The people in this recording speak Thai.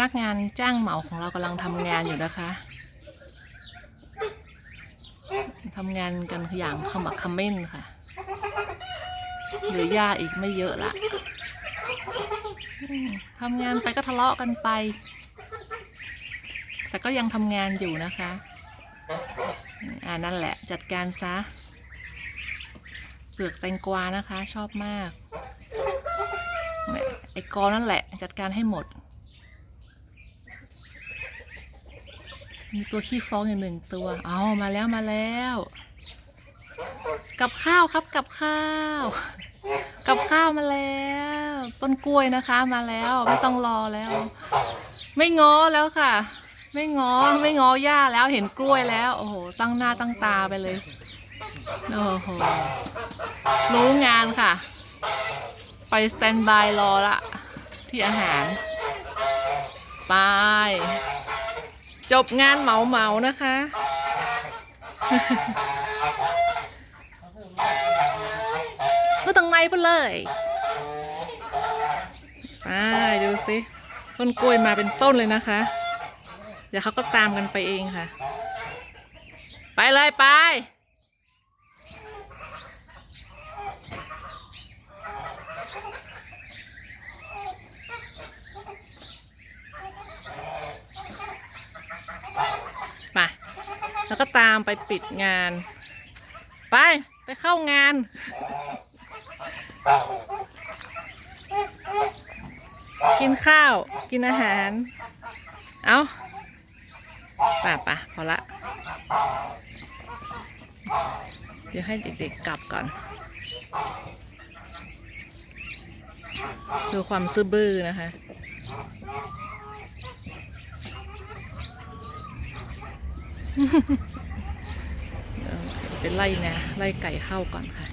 นักงานจ้างเหมาของเรากำลังทำงานอยู่นะคะทำงานกันอย่างขมักขม้นค่ะ เหลือหญ้าอีกไม่เยอะละทำงานไปก็ทะเลาะกันไป แต่ก็ยังทำงานอยู่นะคะ อ่านั่นแหละจัดการซะ เปลือกแตงกวานะคะ ชอบมากไอ้กอนั่นแหละ จัดการให้หมด มีตัวขี้ฟ้องอยู่หนึ่งตัว เอามาแล้วมาแล้ว กับข้าวครับกับข้าว กับข้าวมาแล้ว ต้นกล้วยนะคะ มาแล้ว ไม่ต้องรอแล้ว ไม่ง้อแล้วค่ะ ไม่ง้อไม่ง้อย่าแล้วเห็นกล้วยแล้ว โอ้โห ตั้งหน้าตั้งตาไปเลยโอ้โหรู้งานค่ะ ไปสแตนบายรอละที่อาหาร ไป จบงานเหมาเหมาๆนะคะ ก็ตรงในไปเลยไปดูสิต้นกล้วยมาเป็นต้นเลยนะคะ เดี๋ยวเขาก็ตามกันไปเองค่ะ ไปเลยไป แล้วก็ตามไปปิดงาน ไปไปเข้างาน กินข้าวกินอาหาร เอาป่ะป่ะพอละ เดี๋ยวให้เด็กๆกลับก่อน ดูความซื่อบื้อนะคะ เดี๋ยวไปไล่นะไล่ไก่เข้าก่อนค่ะ